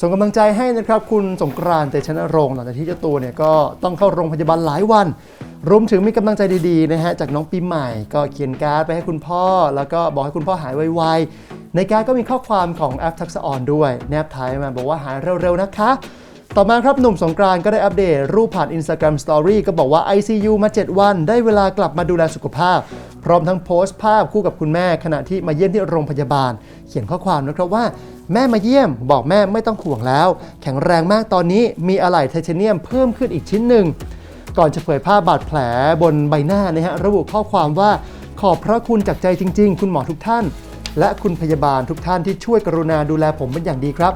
ส่งกำลังใจให้นะครับคุณสงกรานต์เตชะนรงค์หลังจากที่เจ้าตัวเนี่ยก็ต้องเข้าโรงพยาบาลหลายวัน รวมถึงมีกำลังใจดีๆนะฮะจากน้องปีใหม่ ก็เขียนการ์ดไปให้คุณพ่อ แล้วก็บอกให้คุณพ่อหายไวๆ ในการ์ดก็มีข้อความของแอปทักษะออนด้วย แนบท้ายมาบอกว่าหายเร็วๆนะคะ ต่อมาครับหนุ่มสงกรานต์ก็ได้อัปเดตรูปผ่าน Instagram Story ก็บอกว่า ICU มา 7 วัน ได้เวลากลับมาดูแลสุขภาพ พร้อมทั้งโพสต์ภาพคู่กับคุณแม่ ขณะที่มาเยี่ยมที่โรงพยาบาล เขียนข้อความนะครับว่า แม่มาเยี่ยม บอกแม่ไม่ต้องห่วงแล้ว แข็งแรงมากตอนนี้มีอะไหล่ไทเทเนียมเพิ่มขึ้นอีกชิ้นหนึ่งก่อนจะเผยภาพบาดแผลบนใบหน้านะฮะระบุข้อความว่าขอบพระคุณจากใจจริง ๆ คุณหมอทุกท่าน และคุณพยาบาลทุกท่านที่ช่วยกรุณาดูแลผมเป็นอย่างดีครับ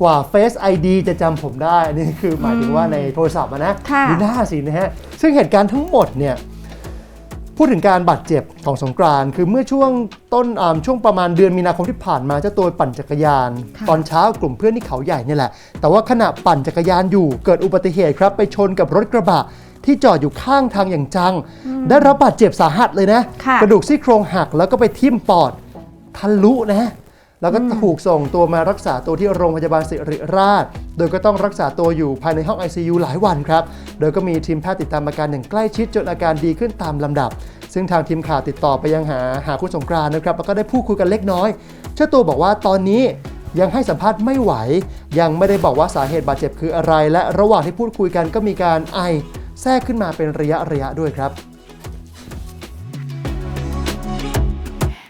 กว่า Face ID จะจำผมได้อันนี่คือหมายถึงว่าในโทรศัพท์อะนะค่ะดูหน้าสินะฮะ ซึ่งเหตุการณ์ทั้งหมดเนี่ย พูดถึงการบาดเจ็บของสงกรานต์คือเมื่อช่วงต้นอ่าช่วงประมาณเดือนมีนาคมที่ผ่านมาเจ้าตัวปั่นจักรยานค่ะตอนเช้ากลุ่มเพื่อนที่เขาใหญ่เนี่ยแหละ แต่ว่าขณะปั่นจักรยานอยู่เกิดอุบัติเหตุครับไปชนกับรถกระบะที่จอดอยู่ข้างทางอย่างจัง ได้รับบาดเจ็บสาหัสเลยนะค่ะกระดูกซี่โครงหักแล้วก็ไปทิ่มปอดทะลุนะ แล้วก็ถูกส่งตัวมารักษาตัวที่โรงพยาบาลศิริราช โดยก็ต้องรักษาตัวอยู่ภายในห้อง ICU หลายวันครับ โดยก็มีทีมแพทย์ติดตามอาการอย่างใกล้ชิดจนอาการดีขึ้นตามลำดับ ซึ่งทางทีมข่าวติดต่อไปยังหาหาคุณสงกรานต์นะครับ แล้วก็ได้พูดคุยกันเล็กน้อย เจ้าตัวบอกว่าตอนนี้ยังให้สัมภาษณ์ไม่ไหว ยังไม่ได้บอกว่าสาเหตุบาดเจ็บคืออะไร และระหว่างที่พูดคุยกันก็มีการไอแทรกขึ้นมาเป็นระยะระยะๆด้วยครับ